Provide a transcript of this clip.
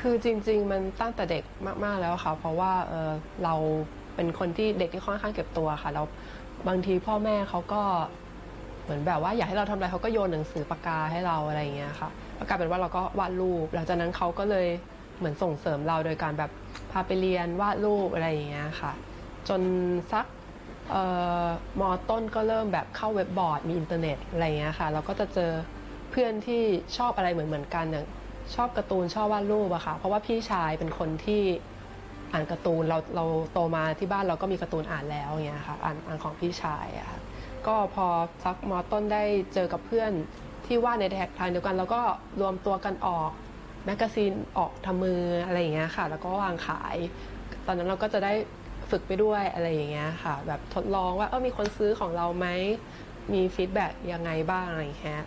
คือจริง ๆ มันตั้งแต่เด็กมากๆแล้วค่ะ เพราะว่าเออเราเป็นคนที่เด็กที่ค่อนข้างเก็บตัวค่ะแล้วบางทีพ่อแม่เขาก็เหมือนแบบว่าอยากให้เราทำอะไรเขาก็โยนหนังสือปากกาให้เราอะไรอย่างเงี้ยค่ะแล้วกลายเป็นว่าเราก็วาดรูป หลังจากนั้นเขาก็เลยเหมือนส่งเสริมเราโดยการแบบพาไปเรียนวาดรูปอะไรอย่างเงี้ยค่ะ จนสักเอ่อมอต้นก็เริ่มแบบเข้าเว็บบอร์ดมีอินเทอร์เน็ตอะไรอย่างเงี้ยค่ะ เราก็จะเจอเพื่อนที่ชอบอะไรเหมือนเหมือนๆกันอย่าง ชอบการ์ตูนชอบวาดรูปอะค่ะ เพราะว่าพี่ชายเป็นคนที่อ่านการ์ตูนเราเราโตมาที่บ้านเราก็มีการ์ตูนอ่านแล้วอย่างเงี้ยค่ะอ่านอ่านของพี่ชายอะค่ะก็พอสักมอต้นได้เจอกับเพื่อนที่วาดในแท็กทางเดียวกัน แล้วก็รวมตัวกันออกแมกกาซีนออกทำมืออะไรอย่างเงี้ยค่ะ แล้วก็วางขาย ตอนนั้นเราก็จะได้ฝึกไปด้วยอะไรอย่างเงี้ยค่ะ แบบทดลองว่าเออมีคนซื้อของเราไหมมีฟีดแบ็กยังไงบ้างอะไรอย่างเงี้ย